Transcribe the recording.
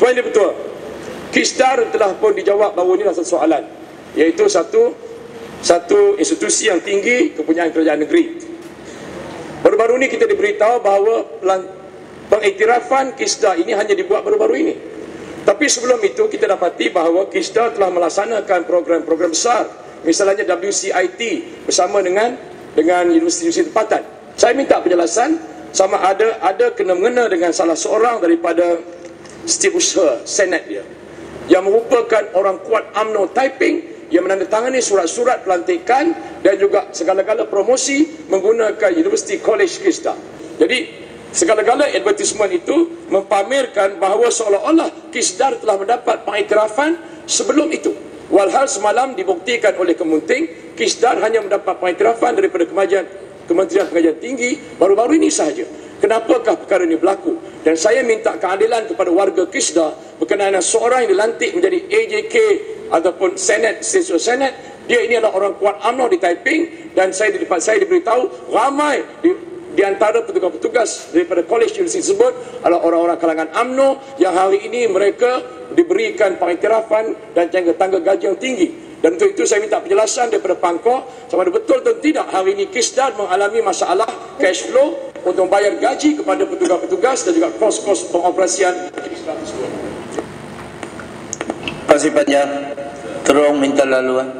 Tuan Yang Betul, Kisdar telah pun dijawab bahawa ini satu soalan iaitu satu satu institusi yang tinggi kepunyaan kerajaan negeri. Baru-baru ini kita diberitahu bahawa pengiktirafan Kisdar ini hanya dibuat baru-baru ini. Tapi sebelum itu kita dapati bahawa Kisdar telah melaksanakan program-program besar misalnya WCIT bersama dengan dengan universiti-universiti tempatan. Saya minta penjelasan sama ada ada kena mengena dengan salah seorang daripada setiausaha senat dia yang merupakan orang kuat UMNO typing yang menandatangani surat-surat pelantikan dan juga segala-gala promosi menggunakan University College Krista. Jadi segala-gala advertisement itu mempamerkan bahawa seolah-olah Kisdar telah mendapat pengiktirafan sebelum itu. Walhal semalam dibuktikan oleh Kementing, Kisdar hanya mendapat pengiktirafan daripada Kementerian Kementerian Pengajian Tinggi baru-baru ini sahaja. Kenapakah perkara ini berlaku? Dan saya minta keadilan kepada warga Kisda berkenaan seorang yang dilantik menjadi AJK ataupun Senat, Sesio Senat. Dia ini adalah orang kuat UMNO di Taiping dan saya di depan saya diberitahu ramai di, di antara petugas-petugas daripada college universiti tersebut adalah orang-orang kalangan UMNO yang hari ini mereka diberikan pengiktirafan dan tangga gaji yang tinggi. Dan untuk itu saya minta penjelasan daripada Pangkor sama ada betul atau tidak hari ini Kisdar mengalami masalah cash flow untuk membayar gaji kepada petugas-petugas dan juga kos-kos pengoperasian. Terima kasih banyak. Terung minta laluan.